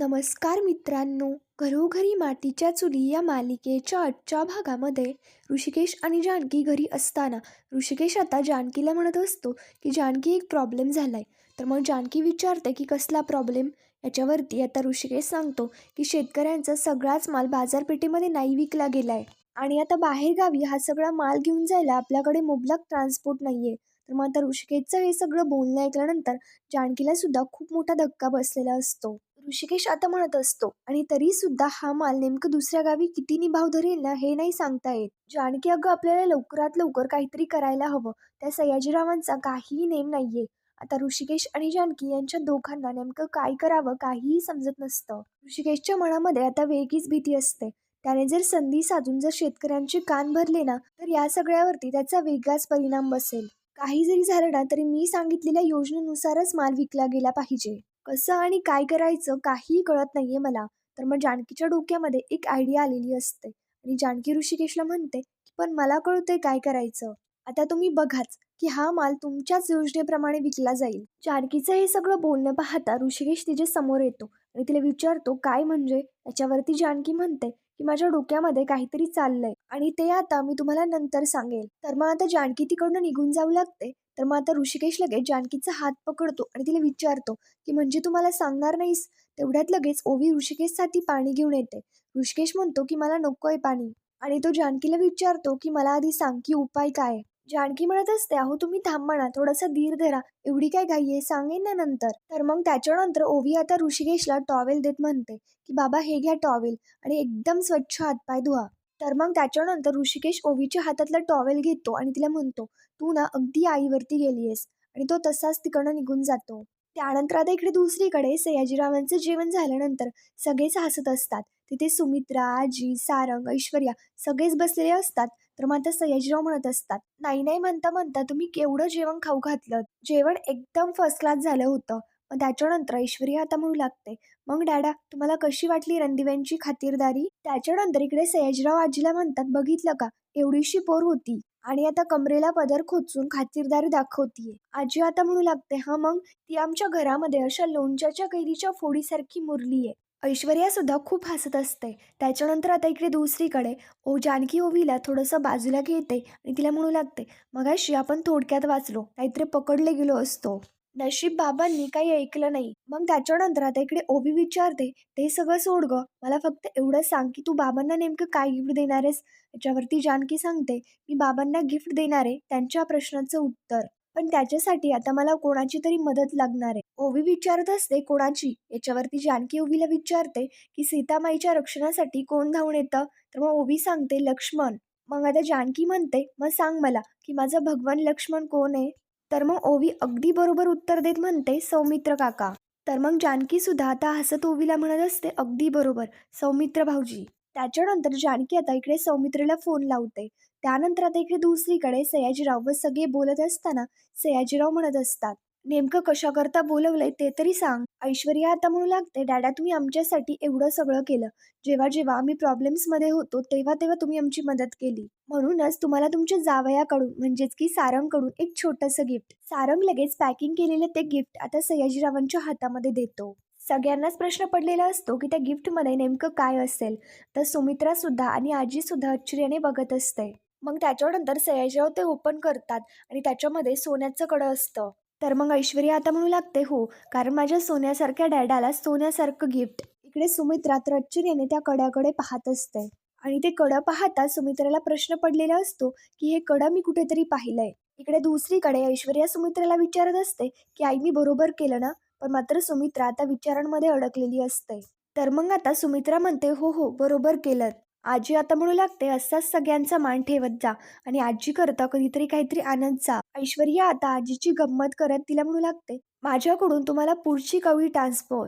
नमस्कार मित्रांनो. घरोघरी मातीच्या चुली या मालिकेच्या आजच्या भागामध्ये ऋषिकेश आणि जानकी घरी असताना ऋषिकेश आता जानकीला म्हणत असतो की जानकी एक प्रॉब्लेम झाला आहे तर मग जानकी विचारते की कसला प्रॉब्लेम याच्यावरती आता ऋषिकेश सांगतो की शेतकऱ्यांचा सगळाच माल बाजारपेठेमध्ये नाही विकला गेला आहे आणि आता बाहेरगावी हा सगळा माल घेऊन जायला आपल्याकडे मुबलक ट्रान्सपोर्ट नाही आहे तर मग आता ऋषिकेशचं हे सगळं बोलणं ऐकल्यानंतर जानकीला सुद्धा खूप मोठा धक्का बसलेला असतो. ऋषिकेश आता म्हणत असतो. आणि तरी सुद्धा हा माल नेमकं दुसऱ्या गावी किती निभाव धरेल ना हे नाही सांगता येत. जानकी अगं आपल्याला लवकरात लवकर काहीतरी करायला हवं. त्या सयाजीरावांचा काहीही नेम नाहीये. आता ऋषिकेश आणि जानकी यांच्या दोघांना नेमकं काय करावं काहीही समजत नसतं. ऋषिकेशच्या मनामध्ये आता वेगळीच भीती असते. त्याने जर संधी साधून जर शेतकऱ्यांचे कान भरले ना तर या सगळ्यावरती त्याचा वेगळाच परिणाम बसेल. काही जरी झालं ना तरी मी सांगितलेल्या योजनेनुसारच माल विकला गेला पाहिजे. कसं आणि काय करायचं काहीही कळत नाही आहे मला. तर मग जानकीच्या डोक्यामध्ये एक आयडिया आलेली असते. आणि जानकी ऋषिकेशला म्हणते की पण मला कळतंय काय करायचं. आता तुम्ही बघाच की हा माल तुमच्याच योजनेप्रमाणे विकला जाईल. जानकीचं हे सगळं बोलणं पाहता ऋषिकेश तिच्या समोर येतो आणि तिला विचारतो काय म्हणजे? याच्यावरती जानकी म्हणते की माझ्या डोक्यामध्ये काहीतरी चाललंय आणि ते आता मी तुम्हाला नंतर सांगेल. तर मग आता जानकी तिकडनं निघून जाऊ लागते तर मग आता ऋषिकेश लगेच जानकीचा हात पकडतो आणि तिला विचारतो की म्हणजे तू मला सांगणार नाहीस? तेवढ्यात लगेच ओवी ऋषिकेशसाठी पाणी घेऊन येते. ऋषिकेश म्हणतो की मला नको आहे पाणी. आणि तो जानकीला विचारतो की मला आधी सांग की उपाय काय आहे? जानकी म्हणत असते अहो तुम्ही थांबा ना थोडासा धीर धरा. एवढी काय घाई आहे? सांगेन ना नंतर. तर मग त्याच्यानंतर ओवी आता ऋषिकेशला टॉवेल देत म्हणते की बाबा हे घ्या टॉवेल आणि एकदम स्वच्छ हातपाय धुवा. तर मग त्याच्यानंतर ऋषिकेश ओवीच्या हातातला टॉवेल घेतो आणि तिला म्हणतो तू ना अगदी आईवरती गेलीयस आणि तो तसाच तिकडनं निघून जातो. त्यानंतर आता इकडे दुसरीकडे सयाजीरावांचं जेवण झाल्यानंतर सगळेच हसत असतात. तिथे सुमित्रा आजी सारंग ऐश्वर्या सगळेच बसलेले असतात. तर मग आता सयाजीराव म्हणत असतात नाही नाही म्हणता म्हणता तुम्ही केवढं जेवण खाऊ घातलं? जेवण एकदम फर्स्ट क्लास झालं होतं. मग त्याच्यानंतर ऐश्वर्या आता म्हणू लागते मग डॅडा तुम्हाला कशी वाटली रणदिव्यांची खातिरदारी? त्याच्यानंतर इकडे सयाजीराव आजीला म्हणतात बघितलं का? एवढीशी पोर होती आणि आता कमरेला पदर खोचून खातिरदारी दाखवतीये. आजी आता म्हणू लागते हा मग ती आमच्या घरामध्ये अशा लोणच्याच्या कैरीच्या फोडीसारखी मुरलीये. ऐश्वर्या सुद्धा खूप हसत असते. त्याच्यानंतर आता इकडे दुसरीकडे. ओ जानकी ओवीला थोडंसं बाजूला घेते आणि तिला म्हणू लागते मगाशी आपण थोडक्यात वाचलो काहीतरी पकडले गेलो असतो. नशीब बाबांनी काही ऐकलं नाही. मग त्याच्यानंतर आता इकडे ओवी विचारते ते सगळं सोड ग. मला फक्त एवढं सांग की तू बाबांना नेमकं काय गिफ्ट देणार आहेस? याच्यावरती जानकी सांगते मी बाबांना गिफ्ट देणार आहे त्यांच्या प्रश्नाचं उत्तर. पण त्याच्यासाठी आता मला कोणाची तरी मदत लागणार आहे. ओवी विचारत असते कोणाची? याच्यावरती जानकी ओवीला विचारते की सीतामाईच्या रक्षणासाठी कोण धावून येतं? तर मग ओवी सांगते लक्ष्मण. मग आता जानकी म्हणते मग सांग मला की माझा भगवान लक्ष्मण कोण आहे? तर मग ओवी अगदी बरोबर उत्तर देत म्हणते सौमित्र काका. तर मग जानकी सुद्धा आता हसत ओवीला म्हणत असते अगदी बरोबर सौमित्र भाऊजी. त्याच्यानंतर जानकी आता इकडे सौमित्रीला फोन लावते. त्यानंतर आता इकडे दुसरीकडे सयाजीराव व सगळे बोलत असताना सयाजीराव म्हणत असतात नेमकं कशाकरता बोलवलंय ते तरी सांग. ऐश्वर्या आता म्हणू लागते डॅडा तुम्ही आमच्यासाठी एवढं सगळं केलं. जेव्हा जेव्हा आम्ही प्रॉब्लेम्समध्ये होतो तेव्हा तेव्हा तुम्ही आमची मदत केली. म्हणूनच तुम्हाला तुमच्या जावयाकडून म्हणजेच की सारंगकडून एक छोटंसं गिफ्ट सारंग लगेच पॅकिंग केलेलं ते गिफ्ट आता सयाजीरावांच्या हातामध्ये देतो. सगळ्यांनाच प्रश्न पडलेला असतो की त्या गिफ्टमध्ये नेमकं काय असेल? तर सुमित्रा सुद्धा आणि आजी सुद्धा आश्चर्याने बघत असते. मग त्याच्यानंतर सयाजीराव ते ओपन करतात आणि त्याच्यामध्ये सोन्याचं कडं असतं. तर मग ऐश्वर्या आता म्हणू लागते हो. कारण माझ्या सोन्यासारख्या डॅडाला सोन्यासारखं गिफ्ट इकडे सुमित्रा तर आश्चर्याने त्या कड्याकडे पाहत असते. आणि ते कडं पाहता सुमित्राला प्रश्न पडलेला असतो की हे कडं मी कुठेतरी पाहिलंय. इकडे दुसरीकडे ऐश्वर्या सुमित्राला विचारत असते की आई मी बरोबर केलं ना? पण मात्र सुमित्रा आता विचारांमध्ये अडकलेली असते. तर मग आता सुमित्रा म्हणते हो हो बरोबर केलं. आजी आता म्हणू लागते असाच सगळ्यांचा मान ठेवत जा आणि आजी करता कधीतरी काहीतरी आनंद जा. ऐश्वर्या आता आजीची गंमत करत तिला म्हणू लागते माझ्याकडून तुम्हाला पुढची कवी ट्रान्सफर.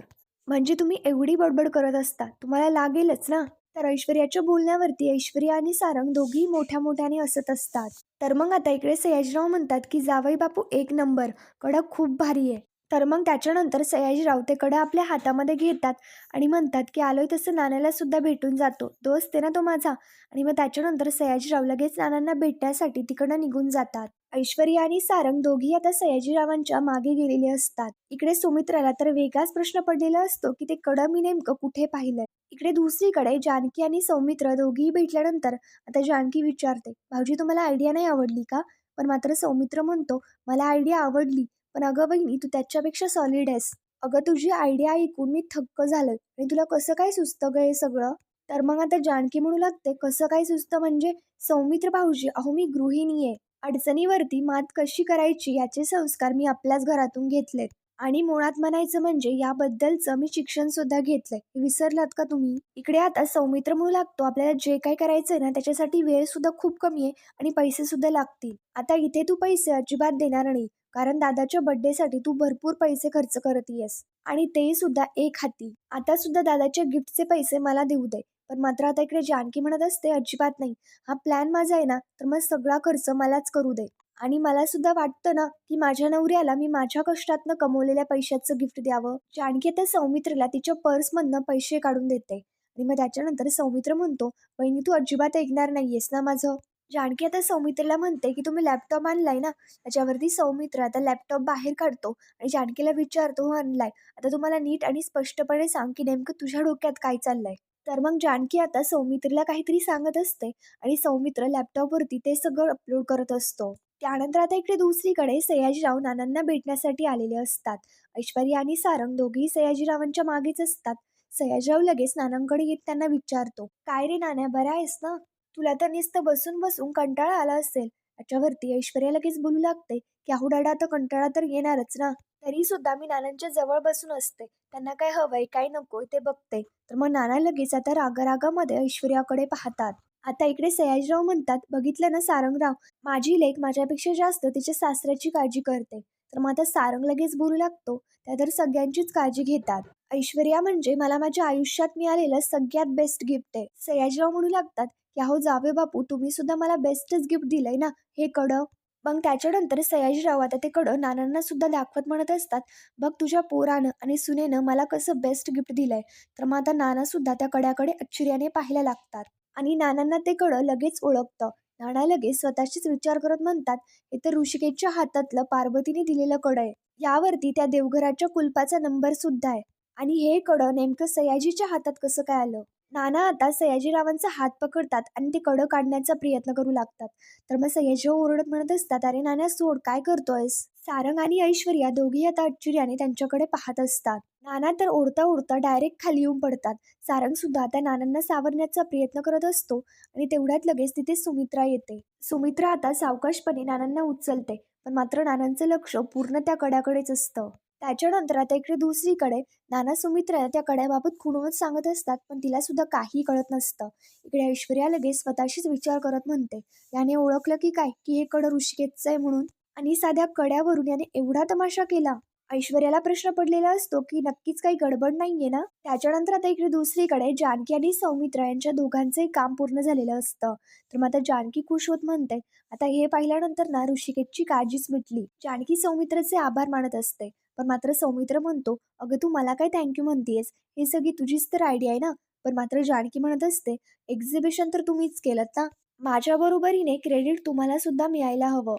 म्हणजे तुम्ही एवढी बडबड करत असता तुम्हाला लागेलच ना? तर ऐश्वर्याच्या बोलण्यावरती ऐश्वर्या आणि सारंग दोघी मोठ्या मोठ्याने असत असतात. तर मग आता इकडे सयाजीराव म्हणतात की जावई बापू एक नंबर. कडक खूप भारी आहे. तर मग त्याच्यानंतर सयाजीराव ते कडं आपल्या हातामध्ये घेतात आणि म्हणतात की आलोय तसं नाण्याला सुद्धा भेटून जातो. दोस्त आहे ना तो माझा. आणि मग त्याच्यानंतर सयाजीराव लगेच नानांना भेटण्यासाठी तिकडं निघून जातात. ऐश्वर्या आणि सारंग दोघी आता सयाजीरावांच्या मागे गेलेले असतात. इकडे सुमित्राला तर वेगळाच प्रश्न पडलेला असतो की ते कडं मी नेमकं कुठे पाहिलंय? इकडे दुसरीकडे जानकी आणि सौमित्र दोघीही भेटल्यानंतर आता जानकी विचारते भाऊजी तुम्हाला आयडिया नाही आवडली का? पण मात्र सौमित्र म्हणतो मला आयडिया आवडली. पण अगं बहिणी तू त्याच्यापेक्षा सॉलिड आहेस. अगं तुझी आयडिया ऐकून मी थक्क झालं आणि तुला कसं काय सुचतं ग हे सगळं? तर मग आता जानकी म्हणू लागते कसं काय सुचतं म्हणजे सौमित्र भाऊजी अहो मी गृहिणी आहे. अडचणीवरती मात कशी करायची याचे संस्कार मी आपल्याच घरातून घेतलेत. आणि मुळात म्हणायचं म्हणजे याबद्दलचं मी शिक्षण सुद्धा घेतलंय. विसरलात का तुम्ही? इकडे आता सौमित्र म्हणू लागतो आपल्याला जे काही करायचंय ना त्याच्यासाठी वेळ सुद्धा खूप कमी आहे आणि पैसे सुद्धा लागतील. आता इथे तू पैसे अजिबात देणार नाही. कारण दादाच्या बर्थडेसाठी तू भरपूर पैसे खर्च करत येस. आणि ते सुद्धा एक हाती. आता सुद्धा दादाच्या गिफ्टचे पैसे मला देऊ दे. पण मात्र आता इकडे जानकी म्हणत असते अजिबात नाही. हा प्लॅन माझा आहे ना तर मग सगळा खर्च मलाच करू दे. आणि मला सुद्धा वाटतं ना की माझ्या नवऱ्याला मी माझ्या कष्टातनं कमवलेल्या पैशाचं गिफ्ट द्यावं. जानकी आता सौमित्रला तिच्या पर्समधनं पैसे काढून देते. आणि मग त्याच्यानंतर सौमित्र म्हणतो बहिणी तू अजिबात ऐकणार नाहीयेस ना माझं. जानकी आता सौमित्रला म्हणते की तुम्ही लॅपटॉप आणलाय ना त्याच्यावरती सौमित्र आता लॅपटॉप बाहेर काढतो आणि जानकीला विचारतो हो आणलाय. आता तुम्हाला नीट आणि स्पष्टपणे सांग की नेमकं तुझ्या डोक्यात काय चाललंय. तर मग जानकी आता सौमित्रला काहीतरी सांगत असते आणि सौमित्र लॅपटॉपवरती ते सगळं अपलोड करत असतो. त्यानंतर आता इकडे दुसरीकडे सयाजीराव नानांना भेटण्यासाठी आलेले असतात. ऐश्वर्या आणि सारंग दोघेही सयाजीरावांच्या मागेच असतात. सयाजीराव लगेच नानांकडे येत त्यांना विचारतो काय रे नाण्या बरा आहेस ना? तुला तर नुसतं बसून बसून कंटाळा आला असेल. त्याच्यावरती ऐश्वर्या लगेच बोलू लागते की आहुडाडा तर कंटाळा तर येणारच ना. तरी सुद्धा मी नानांच्या जवळ बसून असते. त्यांना काय हवंय काय नकोय ते बघते. तर मग नाना लगेच आता रागारागामध्ये ऐश्वर्याकडे पाहतात. आता इकडे सयाजीराव म्हणतात बघितलं ना सारंगराव? माझी लेख माझ्यापेक्षा जास्त तिच्या सासऱ्याची काळजी करते. तर मग आता सारंग लगेच बोलू लागतो त्या तर सगळ्यांचीच काळजी घेतात. ऐश्वर्या म्हणजे मला माझ्या आयुष्यात मिळालेलं सगळ्यात बेस्ट गिफ्ट आहे. सयाजीराव म्हणू लागतात की अहो जावे बापू तुम्ही सुद्धा मला बेस्टच गिफ्ट दिलंय ना हे कडं. मग त्याच्यानंतर सयाजीराव आता ते कडं नानांना सुद्धा दाखवत म्हणत असतात बघ तुझ्या पोरानं आणि सुनेनं मला कसं बेस्ट गिफ्ट दिलंय. तर मग आता नाना सुद्धा त्या कड्याकडे आश्चर्याने पाहायला लागतात आणि नानांना ते कडं लगेच ओळखतं. नाना लगेच स्वतःशीच विचार करत म्हणतात हे तर ऋषिकेशच्या हातातलं पार्वतीने दिलेलं कडं आहे. यावरती त्या देवघराच्या कुलपाचा नंबर सुद्धा आहे. आणि हे कडं नेमकं सयाजीच्या हातात कसं काय आलं? नाना आता सयाजीरावांचा हात पकडतात आणि ते कडं काढण्याचा प्रयत्न करू लागतात. तर मग सयाजीराव हो ओरडत म्हणत असतात अरे नाना सोड काय करतोयस? सारंग आणि ऐश्वर्या दोघी आता आश्चर्याने त्यांच्याकडे पाहत असतात. नाना तर ओढता ओढता डायरेक्ट खाली येऊन पडतात. सारंग सुद्धा आता नानांना सावरण्याचा प्रयत्न करत असतो आणि तेवढ्यात लगेच तिथे सुमित्रा येते. सुमित्रा आता सावकाशपणे नानांना उचलते पण मात्र नानांचं लक्ष पूर्ण त्या कड्याकडेच असतं. त्याच्यानंतर आता इकडे दुसरीकडे नाना सुमित्रा त्या कड्याबाबत खुणवत सांगत असतात पण तिला सुद्धा काही कळत नसतं. इकडे ऐश्वर्या लगेच स्वतःशीच विचार करत म्हणते याने ओळखलं की काय? की हे कडं ऋषिकेतचं आहे म्हणून? आणि साध्या कड्यावरून याने एवढा तमाशा केला? ऐश्वर्याला प्रश्न पडलेला असतो की नक्कीच काही गडबड नाहीये ना? त्याच्यानंतर आता इकडे दुसरीकडे जानकी आणि सौमित्रा यांच्या दोघांचंही काम पूर्ण झालेलं असतं. तर मग आता जानकी खुश होत म्हणते आता हे पाहिल्यानंतर ना ऋषिकेशची काळजीच मिटली. जानकी सौमित्रचे आभार मानत असते. पण मात्र सौमित्र म्हणतो अगं तू मला काय थँक्यू म्हणतेस हे सगळी तुझीच तर आयडिया आहे ना? पण मात्र जानकी म्हणत असते एक्झिबिशन तर तुम्हीच केलं ना? माझ्या बरोबरीने क्रेडिट तुम्हाला सुद्धा मिळायला हवं.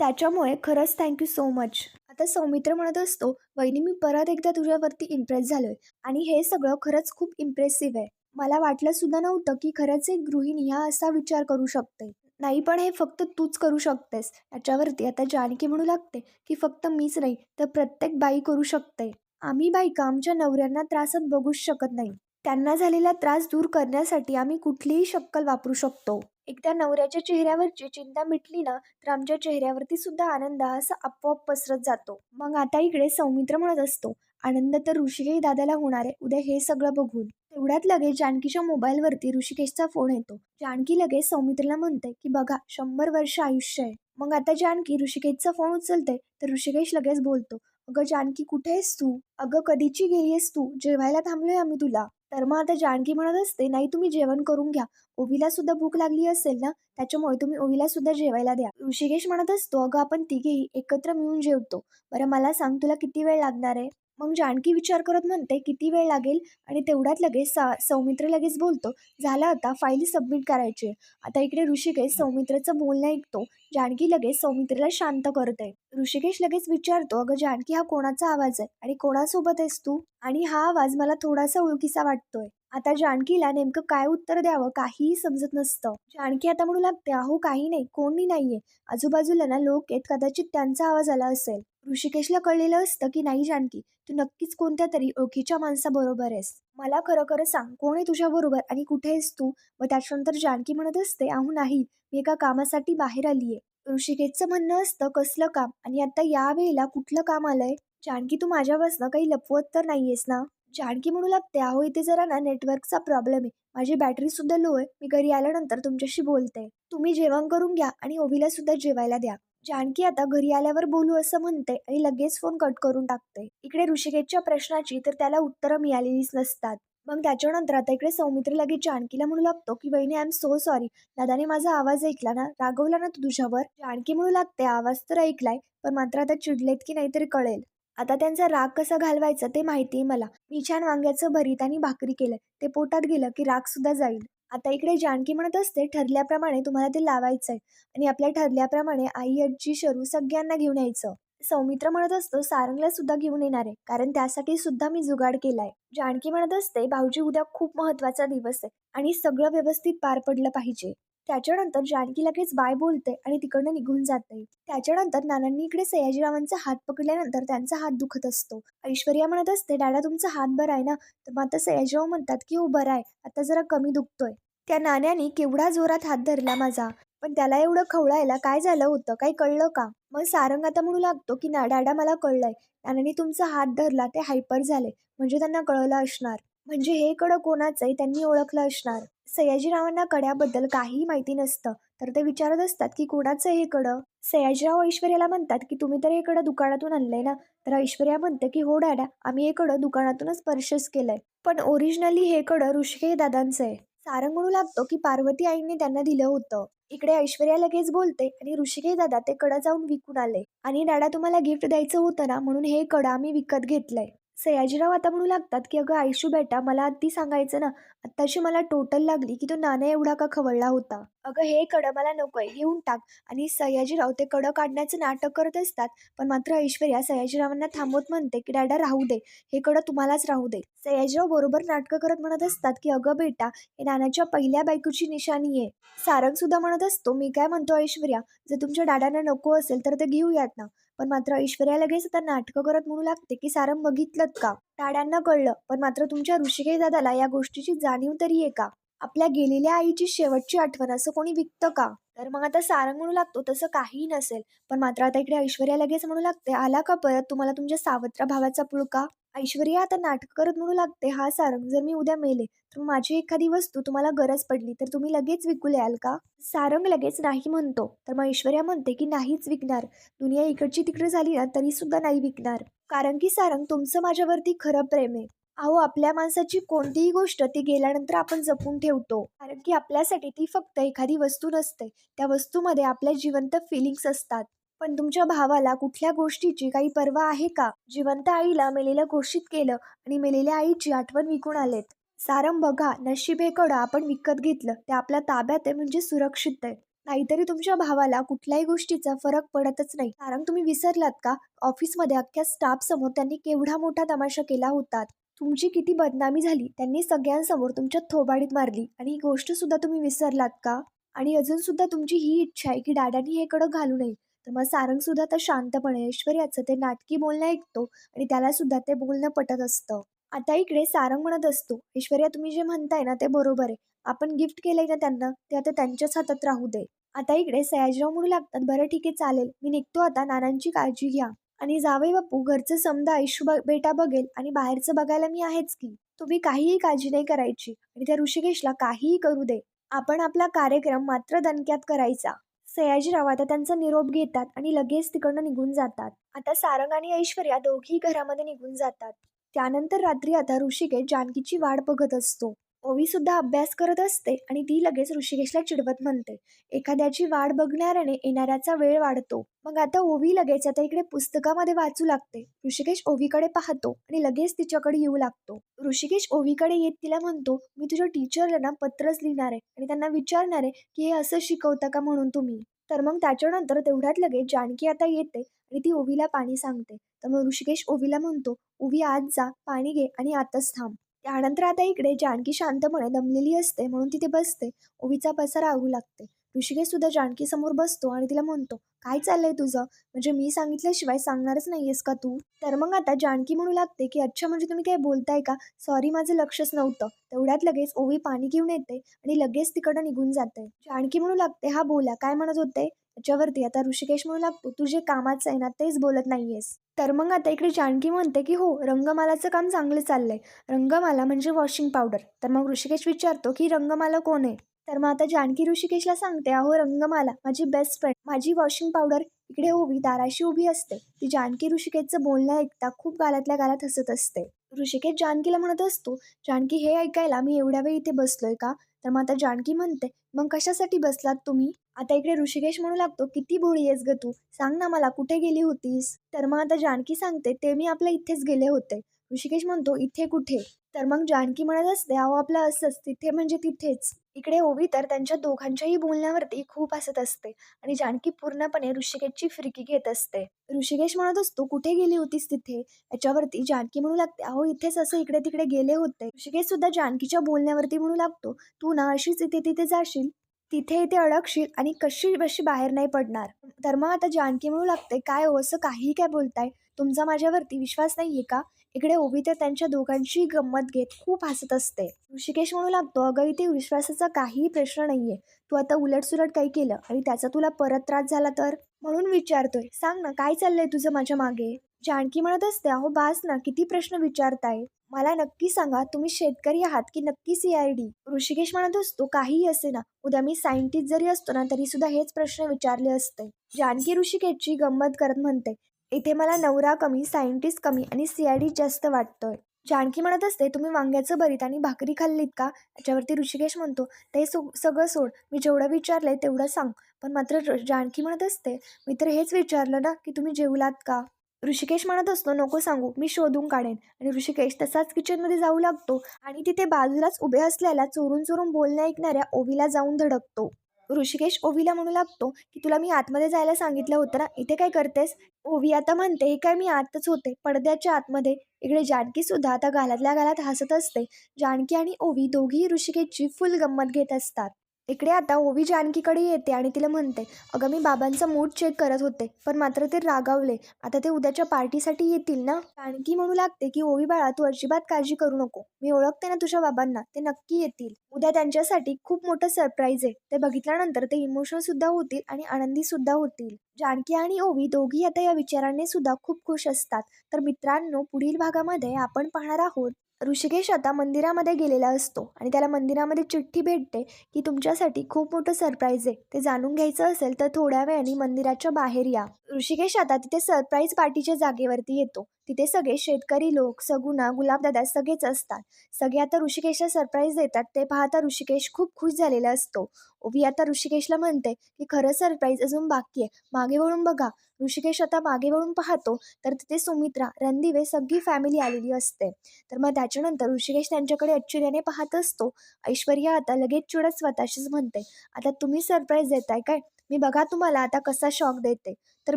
त्याच्यामुळे खरंच थँक्यू सो मच आता सौमित्र म्हणत असतो वहिनी मी परत एकदा तुझ्यावरती इम्प्रेस झालोय आणि हे सगळं खरंच खूप इम्प्रेसिव्ह आहे. मला वाटलं सुद्धा नव्हतं की खरंच एक गृहिणी हा असा विचार करू शकते नाही पण हे फक्त तूच करू शकतेस. याच्यावरती आता जानकी म्हणू लागते की फक्त मीच नाही तर प्रत्येक बाई करू शकते. आम्ही बायका आमच्या नवऱ्यांना त्रासात बघूच शकत नाही. त्यांना झालेला त्रास दूर करण्यासाठी आम्ही कुठलीही शक्कल वापरू शकतो. एकदा नवऱ्याच्या चेहऱ्यावरची चिंता मिटली ना तर आमच्या चेहऱ्यावरती सुद्धा आनंद असा आपोआप पसरत जातो. मग आता इकडे सौमित्र म्हणत असतो आनंद तर ऋषिकेश दादाला होणार आहे उद्या हे सगळं बघून. तेवढ्यात लगेच जानकीच्या मोबाईलवरती ऋषिकेशचा फोन येतो. जानकी लगेच सौमित्रला म्हणते की बघा शंभर वर्ष आयुष्य आहे. मग आता जानकी ऋषिकेशचा फोन उचलते तर ऋषिकेश लगेच बोलतो अगं जानकी कुठे आहेस तू? अगं कधीची गेली आहेस तू? जेवायला थांबलोय आम्ही तुला. तर मग आता जानकी म्हणत असते नाही तुम्ही जेवण करून घ्या. ओवीला सुद्धा भूक लागली असेल ना त्याच्यामुळे तुम्ही ओवीला सुद्धा जेवायला द्या. ऋषिकेश म्हणत असतो अगं आपण तिघेही एकत्र मिळून जेवतो. बरं मला सांग तुला किती वेळ लागणार आहे? मग जानकी विचार करत म्हणते किती वेळ लागेल? आणि तेवढ्यात लगेच सा सौमित्र लगेच बोलतो झालं आता फाईल सबमिट करायची आता इकडे ऋषिकेश सौमित्रचं बोलणं ऐकतो जानकी लगेच सौमित्रला शांत करते. ऋषिकेश लगेच विचारतो अगं जानकी हा कोणाचा आवाज आहे? आणि कोणासोबत आहेस तू? आणि हा आवाज मला थोडासा ओळखीचा वाटतोय. आता जानकीला नेमकं काय उत्तर द्यावं काहीही समजत नसतं. जानकी आता म्हणू लागते अहो काही नाही कोणी नाहीये. आजूबाजूला ना लोक आहेत कदाचित त्यांचा आवाज आला असेल. ऋषिकेशला कळलेलं असतं की नाही जानकी तू नक्कीच कोणत्या तरी ओळखीच्या माणसाबरोबर आहेस. मला खरं खरं सांग कोण आहे तुझ्याबरोबर आणि कुठे आहेस तू? व त्याच्यानंतर जानकी म्हणत असते अहो नाही मी एका कामासाठी बाहेर आलीये. ऋषिकेशचं म्हणणं असतं कसलं काम? आणि आता या वेळेला कुठलं काम आलंय? जानकी तू माझ्यापासनं काही लपवत तर नाहीयेस ना? जानकी म्हणू लागते अहो इथे जरा ना नेटवर्कचा प्रॉब्लेम आहे. माझी बॅटरी सुद्धा लो आहे. मी घरी आल्यानंतर तुमच्याशी बोलते. तुम्ही जेवण करून घ्या आणि ओवीला सुद्धा जेवायला द्या. जानकी आता घरी आल्यावर बोलू असं म्हणते आणि लगेच फोन कट करून टाकते. इकडे ऋषिकेशच्या प्रश्नाची तर त्याला उत्तरं मिळालेलीच नसतात. मग त्याच्यानंतर आता इकडे सौमित्र लगेच जानकीला म्हणू लागतो की बहिणी आय एम सो सॉरी दादाने माझा आवाज ऐकला ना? रागवला ना तू तुझ्यावर? जानकी म्हणू लागते आवाज तर ऐकलाय पण मात्र आता चिडलेत की नाही तरी कळेल. आता त्यांचा राग कसा घालवायचा ते माहिती आहे मला. मी छान वांग्याचं भरीत आणि भाकरी केलं. ते पोटात गेलं की राग सुद्धा जाईल. आता इकडे जानकी म्हणत असते ठरल्याप्रमाणे तुम्हाला ते लावायचं आहे आणि आपल्या ठरल्याप्रमाणे आई आजी शरू सगळ्यांना घेऊन यायचं. सौमित्र म्हणत असतो सारंगला सुद्धा घेऊन येणार आहे कारण त्यासाठी सुद्धा मी जुगाड केलाय. जानकी म्हणत असते भाऊजी उद्या खूप महत्त्वाचा दिवस आहे आणि सगळं व्यवस्थित पार पडलं पाहिजे. त्याच्यानंतर जानकी लगेच बाय बोलते आणि तिकडनं निघून जाते. त्याच्यानंतर नानांनी इकडे सयाजीरावांचा हात पकडल्यानंतर त्यांचा हात दुखत असतो. ऐश्वर्या म्हणत असते डॅडा तुमचा हात बरा आहे ना? तर मग आता सयाजीराव म्हणतात की हो बरा आहे. आता जरा कमी दुखतोय. त्या नाण्याने केवढा जोरात हात धरला माझा. पण त्याला एवढं खवळायला काय झालं होतं काही कळलं का? मग सारंग आता म्हणू लागतो की ना डॅडा मला कळलंय. नानाने तुमचा हात धरला ते हायपर झाले. म्हणजे त्यांना कळलं असणार. म्हणजे हे कडं कोणाचंही त्यांनी ओळखलं असणार. सयाजीरावांना कड्याबद्दल काहीही माहिती नसतं तर ते विचारत असतात की कोणाचं हे कडं? सयाजीराव ऐश्वर्याला म्हणतात की तुम्ही तर हे कडं दुकानातून आणलंय ना? तर ऐश्वर्या म्हणते की हो डॅडा आम्ही हे कडं दुकानातूनच परचेस केलंय. पण ओरिजिनली हे कडं ऋषिकेश दादांचं आहे. सारंग म्हणू लागतो की पार्वती आईने त्यांना दिलं होतं. इकडे ऐश्वर्या लगेच बोलते आणि ऋषिकेश दादा ते कडं जाऊन विकून आले. आणि डॅडा तुम्हाला गिफ्ट द्यायचं होतं ना म्हणून हे कडं आम्ही विकत घेतलंय. सयाजीराव आता म्हणू लागतात की अगं आयशू बेटा मला आधी सांगायचं ना आत्ताशी मला टोटल लागली की तो नाना एवढा का खवळला होता? अगं हे कडं मला नकोय घेऊन टाक. आणि सयाजीराव ते कडं काढण्याचं नाटक करत असतात पण मात्र ऐश्वर्या सयाजीरावांना थांबवत म्हणते की डॅडा राहू दे हे कडं तुम्हालाच राहू दे. सयाजीराव बरोबर नाटकं करत म्हणत असतात की अगं बेटा हे नानाच्या पहिल्या बायकोची निशाणी आहे. सारंग सुद्धा म्हणत असतो मी काय म्हणतो ऐश्वर्या जर तुमच्या डाडांना नको असेल तर ते घेऊयात ना. पण मात्र ऐश्वर्या लगेच आता नाटकं करत म्हणू लागते की सारंग बघितलं का? टाळ्यांना कळलं. पण मात्र तुमच्या ऋषिकेश दादाला या गोष्टीची जाणीव तरी आहे का? आपल्या गेलेल्या आईची शेवटची आठवण असं कोणी विकतं का? तर मग आता सारंग म्हणू लागतो तसं काहीही नसेल. पण मात्र आता इकडे ऐश्वर्या लगेच म्हणू लागते आला का परत? तुम्हाला तुमच्या सावत्रा भावाचा पुळका? ऐश्वर्या आता नाटक करत म्हणू लागते. हा सारंग जर मी उद्या मेले तर माझी एखादी वस्तू तुम्हाला गरज पडली तर तुम्ही लगेच विकू याल का? सारंग लगेच नाही म्हणतो. तर मग ऐश्वर्या म्हणते की नाहीच विकणार. दुनिया इकडची तिकडे झाली ना तरी सुद्धा नाही विकणार. कारण की सारंग तुमचं माझ्यावरती खरं प्रेम आहे. अहो आपल्या माणसाची कोणतीही गोष्ट ती गेल्यानंतर आपण जपून ठेवतो. कारण की आपल्यासाठी ती फक्त एखादी वस्तू नसते. त्या वस्तूमध्ये आपल्या जिवंत फिलिंग्स असतात. पण तुमच्या भावाला कुठल्या गोष्टीची काही पर्वा आहे का? जिवंत आईला मेलेलं घोषित केलं आणि मेलेल्या आईची आठवण विकून आलेत. सारं बघा नशीब हे कडं आपण विकत घेतलं. ते आपल्या ताब्यात आहे म्हणजे सुरक्षित आहे. नाहीतरी तुमच्या भावाला कुठल्याही गोष्टीचा फरक पडतच नाही. कारण तुम्ही विसरलात का? ऑफिसमध्ये अख्ख्या स्टाफ समोर त्यांनी केवढा मोठा तमाशा केला होता. तुमची किती बदनामी झाली. त्यांनी सगळ्यांसमोर तुमच्या थोबाडीत मारली. आणि ही गोष्ट सुद्धा तुम्ही विसरलात का? आणि अजून सुद्धा तुमची ही इच्छा आहे की दादानी हे कडं घालू नये. तर मग सारंगसुद्धा तर शांतपणे ऐश्वर्याचं ते नाटकी बोलणं ऐकतो आणि त्याला सुद्धा ते बोलणं पटत असतं. आता इकडे सारंग म्हणत असतो ऐश्वर्या तुम्ही जे म्हणताय ना ते बरोबर आहे. आपण गिफ्ट केलंय ना त्यांना ते आता त्यांच्याच हातात राहू दे. आता इकडे सयाजीराव म्हणू लागतात बरं ठीक आहे चालेल. मी निघतो आता नानांची काळजी घ्या. आणि जावे बापू घरचं समजा आयुष्य ब बेटा बघेल आणि बाहेरचं बघायला मी आहेच की. तुम्ही काहीही काळजी नाही करायची आणि त्या ऋषिकेशला काहीही करू दे. आपण आपला कार्यक्रम मात्र दणक्यात करायचा. सयाजीराव आता त्यांचा निरोप घेतात आणि लगेच तिकडनं निघून जातात. आता सारंग आणि ऐश्वर्या दोघी घरामध्ये निघून जातात. त्यानंतर रात्री आता ऋषिकेश जानकीची वाट बघत असतो. ओवी सुद्धा अभ्यास करत असते आणि ती लगेच ऋषिकेशला चिडवत म्हणते. एखाद्याची वाढ बघणाऱ्याने येणाऱ्याचा वेळ वाढतो. मग आता ओवी लगेच आता इकडे पुस्तकामध्ये वाचू लागते. ऋषिकेश ओवीकडे पाहतो आणि लगेच तिच्याकडे येऊ लागतो. ऋषिकेश ओवीकडे येत तिला म्हणतो मी तुझ्या टीचरला ना पत्रच लिहिणार आहे आणि त्यांना विचारणार आहे की हे असं शिकवता का म्हणून तुम्ही? तर मग त्याच्यानंतर तेवढ्यात लगेच जानकी आता येते आणि ती ओवीला पाणी सांगते. तर मग ऋषिकेश ओवीला म्हणतो ओवी आज जा पाणी घे आणि आताच थांब. त्यानंतर आता इकडे जानकी शांतपणे दमलेली असते म्हणून तिथे बसते. ओवीचा पसारा आवरू लागते. ऋषिकेश सुद्धा जानकी समोर बसतो आणि तिला म्हणतो काय चाललंय तुझं? म्हणजे मी सांगितल्याशिवाय सांगणारच नाहीयेस का तू? तर मग आता जानकी म्हणू लागते की अच्छा म्हणजे तुम्ही काय बोलताय का? सॉरी माझं लक्षच नव्हतं. तेवढ्यात लगेच ओवी पाणी घेऊन येते आणि लगेच तिकडं निघून जाते. जानकी म्हणू लागते हा बोला काय म्हणत होते? त्याच्यावरती आता ऋषिकेश म्हणू लागतो तू जे कामाचं आहे ना तेच बोलत नाहीयेस. तर मग आता इकडे जानकी म्हणते की हो रंगमालाचं काम चांगलं चाललंय. रंगमाला म्हणजे वॉशिंग पावडर. तर मग ऋषिकेश विचारतो की रंगमाला कोण आहे? तर मग आता जानकी ऋषिकेशला सांगते अहो रंगमाला माझी बेस्ट फ्रेंड माझी वॉशिंग पावडर इकडे उभी दाराशी उभी असते. ती जानकी ऋषिकेशचं बोलणं ऐकता खूप गालातल्या गालात हसत असते. ऋषिकेश जानकीला म्हणत असतो जानकी हे ऐकायला मी एवढ्या वेळ इथे बसलोय का? तर मग आता जानकी म्हणते मग कशासाठी बसलात तुम्ही? आता इकडे ऋषिकेश म्हणू लागतो किती भोळी आहेस ग तू? सांग ना मला कुठे गेली होतीस? तर मग आता जानकी सांगते ते मी आपल्या इथेच गेले होते. ऋषिकेश म्हणतो इथे कुठे? तर मग जानकी म्हणत असते अहो आपलं असंच तिथे म्हणजे तिथेच. इकडे ओवी तर त्यांच्या दोघांच्याही बोलण्यावरती खूप हसत असते आणि जानकी पूर्णपणे ऋषिकेशची फिरकी घेत असते. ऋषिकेश म्हणत असतो कुठे गेली होतीस तिथे? याच्यावरती जानकी म्हणू लागते अहो इथेच असं इकडे तिकडे गेले होते. ऋषिकेश सुद्धा जानकीच्या बोलण्यावरती म्हणू लागतो तू ना अशीच इथे तिथे जाशील? तिथे इथे अडकशील आणि कशी बशी बाहेर नाही पडणार? तर मग आता जानकी म्हणू लागते काय हो असं काही काय बोलताय? तुमचा माझ्यावरती विश्वास नाहीये का? इकडे उभी तर त्यांच्या दोघांची गंमत घेत खूप हसत असते. ऋषिकेश म्हणू लागतो अगं इथे विश्वासाचा काहीही प्रश्न नाहीये. तू आता उलटसुलट काही केलं आणि त्याचा तुला परत त्रास झाला तर? म्हणून विचारतोय सांग ना काय चाललंय तुझं माझ्या मागे? जानकी म्हणत असते अहो बास ना किती प्रश्न विचारताय. मला नक्की सांगा तुम्ही शेतकरी आहात की नक्की सी आय डी? ऋषिकेश म्हणत असतो काहीही असे ना. उद्या मी सायंटिस्ट जरी असतो ना तरी सुद्धा हेच प्रश्न विचारले असते. जानकी ऋषिकेशची गंमत करत म्हणते इथे मला नवरा कमी सायंटिस्ट कमी आणि सी आय डी जास्त वाटतोय. जानकी म्हणत असते तुम्ही वांग्याचं भरीत आणि भाकरी खाल्लीत का? याच्यावरती ऋषिकेश म्हणतो ते सो सगळं सोड. मी जेवढं विचारलंय तेवढं सांग. पण मात्र जानकी म्हणत असते मी तर हेच विचारलं ना की तुम्ही जेवलात का? ऋषिकेश म्हणत असतो नको सांगू. मी शोधून काढेन. आणि ऋषिकेश तसाच किचनमध्ये जाऊ लागतो आणि तिथे बाजूलाच उभे असलेल्या चोरून चोरून बोलण्या ऐकणाऱ्या ओवीला जाऊन धडकतो. ऋषिकेश ओवीला म्हणू लागतो की तुला मी आतमध्ये जायला सांगितलं होतं ना इथे काय करतेस? ओवी आता म्हणते हे काय मी आतच होते पडद्याच्या आतमध्ये. इकडे जानकी सुद्धा आता गालातल्या गालात हसत असते. जानकी आणि ओवी दोघीही ऋषिकेशची फुल गंमत घेत असतात. इकडे आता ओवी जानकीकडे येते आणि तिला म्हणते अगं मी बाबांचा मूड चेक करत होते पण मात्र ते रागावले. आता ते उद्याच्या पार्टीसाठी येतील ना? जानकी म्हणू लागते की ओवी बाळा तू अजिबात काळजी करू नको. मी ओळखते ना तुझ्या बाबांना. ते नक्की येतील. उद्या त्यांच्यासाठी खूप मोठं सरप्राईज आहे. ते बघितल्यानंतर ते इमोशनल सुद्धा होतील आणि आनंदी सुद्धा होतील. जानकी आणि ओवी दोघी आता या विचारांनी सुद्धा खूप खुश असतात. तर मित्रांनो पुढील भागामध्ये आपण पाहणार आहोत ऋषिकेश आता मंदिरामध्ये गेलेला असतो आणि त्याला मंदिरामध्ये चिठ्ठी भेटते की तुमच्यासाठी खूप मोठं सरप्राईज आहे. ते जाणून घ्यायचं असेल तर थोड्या वेळाने मंदिराच्या बाहेर या. ऋषिकेश आता तिथे सरप्राईज पार्टीच्या जागेवरती येतो. तिथे सगळे शेतकरी लोक सगुणा गुलाबदादा सगळेच असतात. सगळे आता ऋषिकेशला सरप्राईज देतात. ते पाहता ऋषिकेश खूप खुश झालेला असतो. ओवी आता ऋषिकेशला म्हणते की खरं सरप्राईज अजून बाकी आहे. मागे वळून बघा. ऋषिकेश आता मागे वळून पाहतो तर तिथे सुमित्रा रणदिवे सगळी फॅमिली आलेली असते. तर मग त्याच्यानंतर ऋषिकेश त्यांच्याकडे आश्चर्याने पाहत असतो. ऐश्वर्या आता लगेच चिडत स्वतःशीच म्हणते आता तुम्ही सरप्राईज देताय काय? मी बघा तुम्हाला आता कसा शॉक देते. तर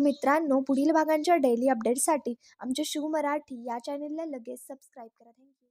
मित्रांनो पुढील भागांच्या डेली अपडेटसाठी आमच्या शिव मराठी या चॅनेलला लगेच सबस्क्राईब करा. थँक्यू